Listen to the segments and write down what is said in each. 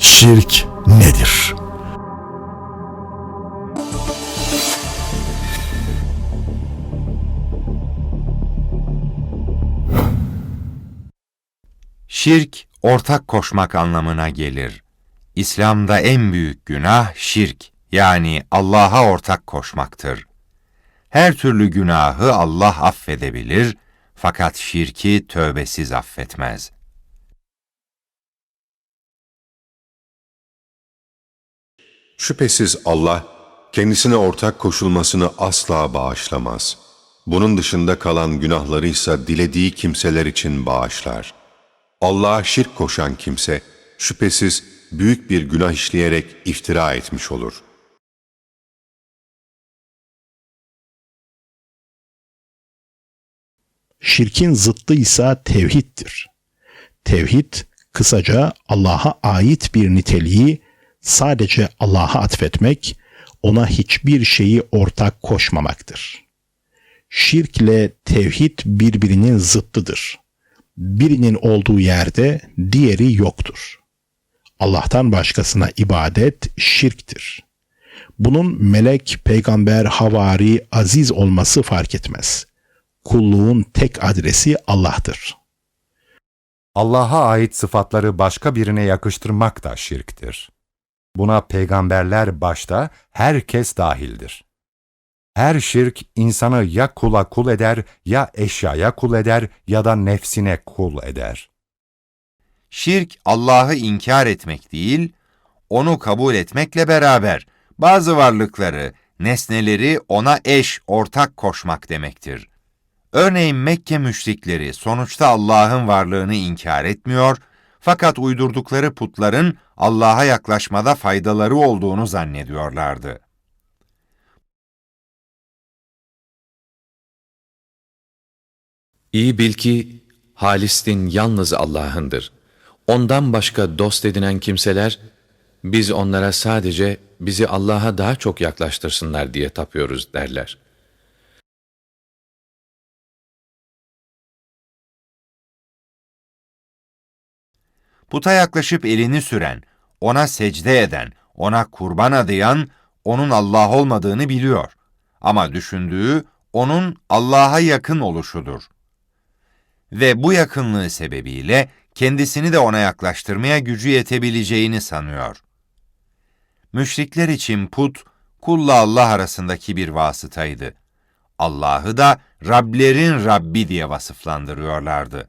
şirk nedir? Şirk, ortak koşmak anlamına gelir. İslam'da en büyük günah şirk, yani Allah'a ortak koşmaktır. Her türlü günahı Allah affedebilir, fakat şirki tövbesiz affetmez. Şüphesiz Allah, kendisine ortak koşulmasını asla bağışlamaz. Bunun dışında kalan günahları ise dilediği kimseler için bağışlar. Allah'a şirk koşan kimse, şüphesiz büyük bir günah işleyerek iftira etmiş olur. Şirkin zıttı ise tevhiddir. Tevhid, kısaca Allah'a ait bir niteliği sadece Allah'a atfetmek, ona hiçbir şeyi ortak koşmamaktır. Şirkle tevhid birbirinin zıttıdır. Birinin olduğu yerde diğeri yoktur. Allah'tan başkasına ibadet şirktir. Bunun melek, peygamber, havari, aziz olması fark etmez. Kulluğun tek adresi Allah'tır. Allah'a ait sıfatları başka birine yakıştırmak da şirktir. Buna peygamberler başta herkes dahildir. Her şirk insanı ya kula kul eder, ya eşyaya kul eder ya da nefsine kul eder. Şirk, Allah'ı inkar etmek değil, onu kabul etmekle beraber bazı varlıkları, nesneleri ona eş, ortak koşmak demektir. Örneğin Mekke müşrikleri sonuçta Allah'ın varlığını inkar etmiyor, fakat uydurdukları putların Allah'a yaklaşmada faydaları olduğunu zannediyorlardı. İyi bil ki Halis'tin yalnız Allah'ındır. Ondan başka dost edinen kimseler, biz onlara sadece bizi Allah'a daha çok yaklaştırsınlar diye tapıyoruz derler. Puta yaklaşıp elini süren, ona secde eden, ona kurban adayan, onun Allah olmadığını biliyor. Ama düşündüğü, onun Allah'a yakın oluşudur. Ve bu yakınlığı sebebiyle kendisini de ona yaklaştırmaya gücü yetebileceğini sanıyor. Müşrikler için put, kulla Allah arasındaki bir vasıtaydı. Allah'ı da Rablerin Rabbi diye vasıflandırıyorlardı.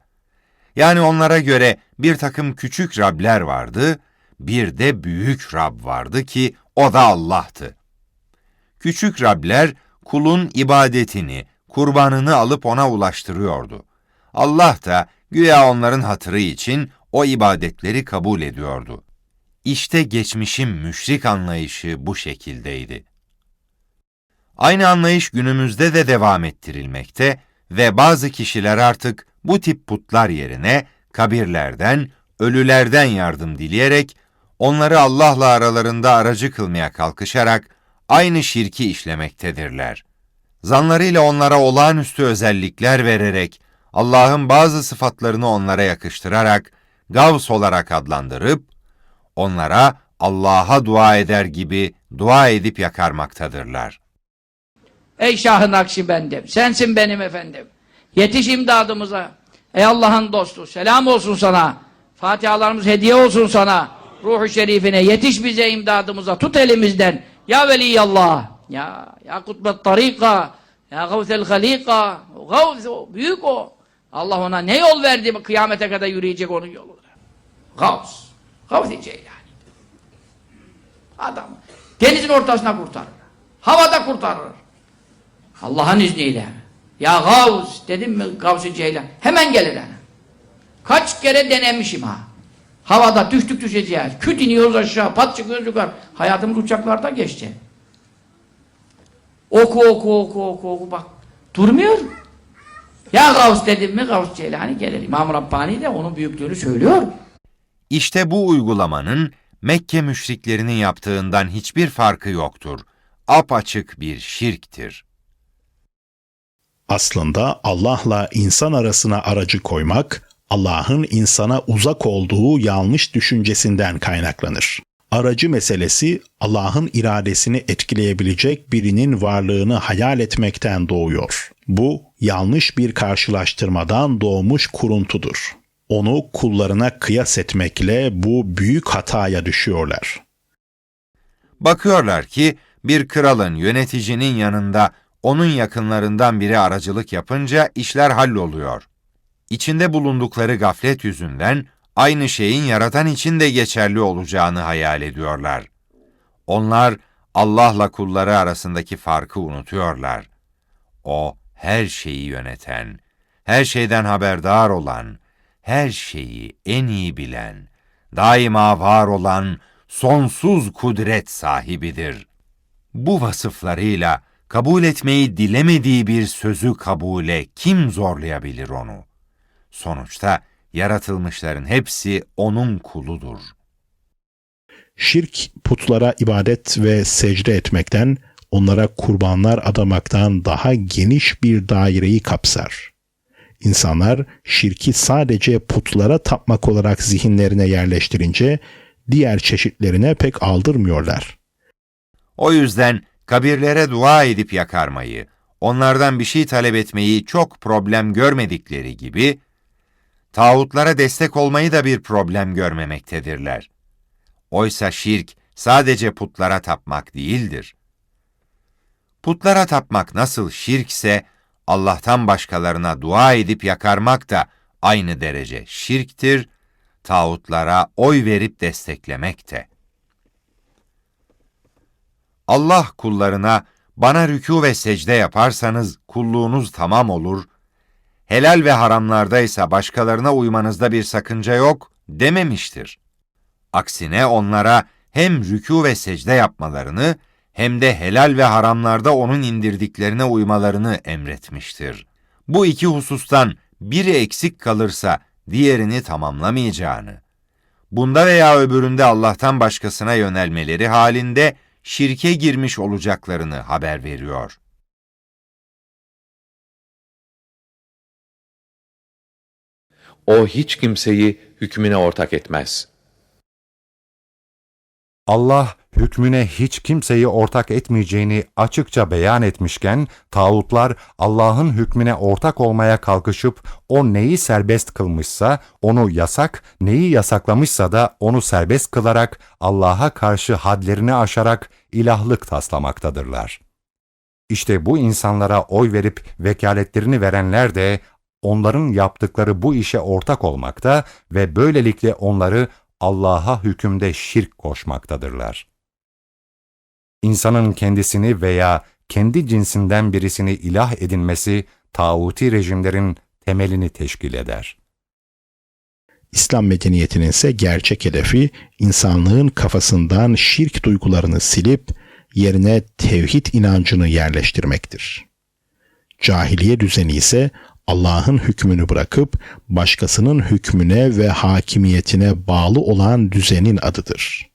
Yani onlara göre bir takım küçük Rabler vardı, bir de büyük Rab vardı ki o da Allah'tı. Küçük Rabler kulun ibadetini, kurbanını alıp ona ulaştırıyordu. Allah da güya onların hatırı için o ibadetleri kabul ediyordu. İşte geçmişin müşrik anlayışı bu şekildeydi. Aynı anlayış günümüzde de devam ettirilmekte ve bazı kişiler artık bu tip putlar yerine kabirlerden, ölülerden yardım dileyerek onları Allah'la aralarında aracı kılmaya kalkışarak aynı şirki işlemektedirler. Zanlarıyla onlara olağanüstü özellikler vererek Allah'ın bazı sıfatlarını onlara yakıştırarak Gavs olarak adlandırıp onlara Allah'a dua eder gibi dua edip yakarmaktadırlar. Ey Şah-ı sensin benim efendim. Yetiş imdadımıza. Ey Allah'ın dostu, selam olsun sana. Fatihalarımız hediye olsun sana. Ruhu şerifine yetiş bize imdadımıza. Tut elimizden. Ya Veliyallah. Ya, ya kutbet tarika. Ya gavsel halika. Gavs o, büyük o. Allah ona ne yol verdi kıyamete kadar yürüyecek onun yolu. Gavs. Gavs-i Ceylani. Adam denizin ortasına kurtarır. Havada kurtarır. Allah'ın izniyle. Ya Gavs dedim mi Gavs-ı Ceylan hemen gelir yani. Kaç kere denemişim ha. Havada düştük düşeceğiz. Küt iniyoruz aşağı, pat çıkıyoruz yukarı. Hayatımız uçaklarda geçti. Oku oku oku oku oku bak. Durmuyor. Ya Gavs dedim mi Gavs Ceylani gelir. İmam Rabbani de onun büyüklüğünü söylüyor. İşte bu uygulamanın Mekke müşriklerinin yaptığından hiçbir farkı yoktur. Apaçık bir şirktir. Aslında Allah'la insan arasına aracı koymak, Allah'ın insana uzak olduğu yanlış düşüncesinden kaynaklanır. Aracı meselesi Allah'ın iradesini etkileyebilecek birinin varlığını hayal etmekten doğuyor. Bu yanlış bir karşılaştırmadan doğmuş kuruntudur. Onu kullarına kıyas etmekle bu büyük hataya düşüyorlar. Bakıyorlar ki bir kralın yöneticinin yanında onun yakınlarından biri aracılık yapınca işler halloluyor. İçinde bulundukları gaflet yüzünden aynı şeyin yaratan için de geçerli olacağını hayal ediyorlar. Onlar Allah'la kulları arasındaki farkı unutuyorlar. O her şeyi yöneten, her şeyden haberdar olan, her şeyi en iyi bilen, daima var olan sonsuz kudret sahibidir. Bu vasıflarıyla kabul etmeyi dilemediği bir sözü kabule kim zorlayabilir onu? Sonuçta yaratılmışların hepsi onun kuludur. Şirk putlara ibadet ve secde etmekten, onlara kurbanlar adamaktan daha geniş bir daireyi kapsar. İnsanlar şirki sadece putlara tapmak olarak zihinlerine yerleştirince diğer çeşitlerine pek aldırmıyorlar. O yüzden kabirlere dua edip yakarmayı, onlardan bir şey talep etmeyi çok problem görmedikleri gibi, tağutlara destek olmayı da bir problem görmemektedirler. Oysa şirk sadece putlara tapmak değildir. Putlara tapmak nasıl şirkse, Allah'tan başkalarına dua edip yakarmak da aynı derece şirktir, tağutlara oy verip desteklemek de. Allah kullarına bana rükû ve secde yaparsanız kulluğunuz tamam olur, helal ve haramlardaysa başkalarına uymanızda bir sakınca yok dememiştir. Aksine onlara hem rükû ve secde yapmalarını hem de helal ve haramlarda onun indirdiklerine uymalarını emretmiştir. Bu iki husustan biri eksik kalırsa diğerini tamamlamayacağını, bunda veya öbüründe Allah'tan başkasına yönelmeleri halinde şirke girmiş olacaklarını haber veriyor. O hiç kimseyi hükmüne ortak etmez. Allah hükmüne hiç kimseyi ortak etmeyeceğini açıkça beyan etmişken, tağutlar Allah'ın hükmüne ortak olmaya kalkışıp o neyi serbest kılmışsa onu yasak, neyi yasaklamışsa da onu serbest kılarak Allah'a karşı hadlerini aşarak ilahlık taslamaktadırlar. İşte bu insanlara oy verip vekaletlerini verenler de onların yaptıkları bu işe ortak olmakta ve böylelikle onları Allah'a hükümde şirk koşmaktadırlar. İnsanın kendisini veya kendi cinsinden birisini ilah edinmesi tağuti rejimlerin temelini teşkil eder. İslam medeniyetinin ise gerçek hedefi insanlığın kafasından şirk duygularını silip yerine tevhid inancını yerleştirmektir. Cahiliye düzeni ise Allah'ın hükmünü bırakıp başkasının hükmüne ve hakimiyetine bağlı olan düzenin adıdır.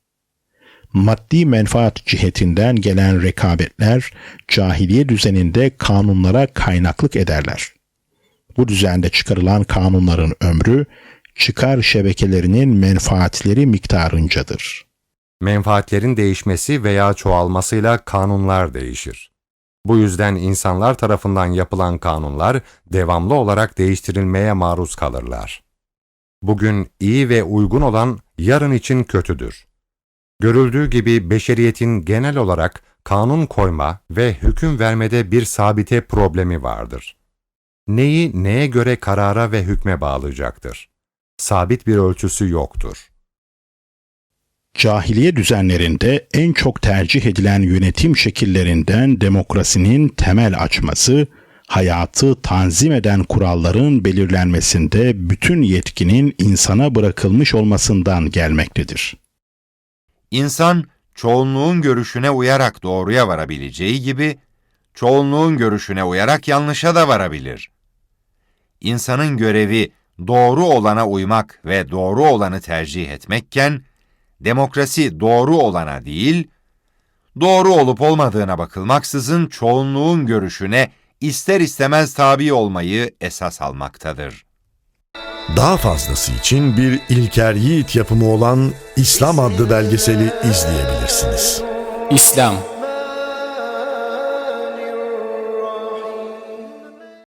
Maddi menfaat cihetinden gelen rekabetler cahiliye düzeninde kanunlara kaynaklık ederler. Bu düzende çıkarılan kanunların ömrü çıkar şebekelerinin menfaatleri miktarıncadır. Menfaatlerin değişmesi veya çoğalmasıyla kanunlar değişir. Bu yüzden insanlar tarafından yapılan kanunlar devamlı olarak değiştirilmeye maruz kalırlar. Bugün iyi ve uygun olan yarın için kötüdür. Görüldüğü gibi beşeriyetin genel olarak kanun koyma ve hüküm vermede bir sabite problemi vardır. Neyi neye göre karara ve hükme bağlayacaktır? Sabit bir ölçüsü yoktur. Cahiliye düzenlerinde en çok tercih edilen yönetim şekillerinden demokrasinin temel açması, hayatı tanzim eden kuralların belirlenmesinde bütün yetkinin insana bırakılmış olmasından gelmektedir. İnsan, çoğunluğun görüşüne uyarak doğruya varabileceği gibi, çoğunluğun görüşüne uyarak yanlışa da varabilir. İnsanın görevi doğru olana uymak ve doğru olanı tercih etmekken, demokrasi doğru olana değil, doğru olup olmadığına bakılmaksızın çoğunluğun görüşüne ister istemez tabi olmayı esas almaktadır. Daha fazlası için bir İlker Yiğit yapımı olan İslam adlı belgeseli izleyebilirsiniz. İslam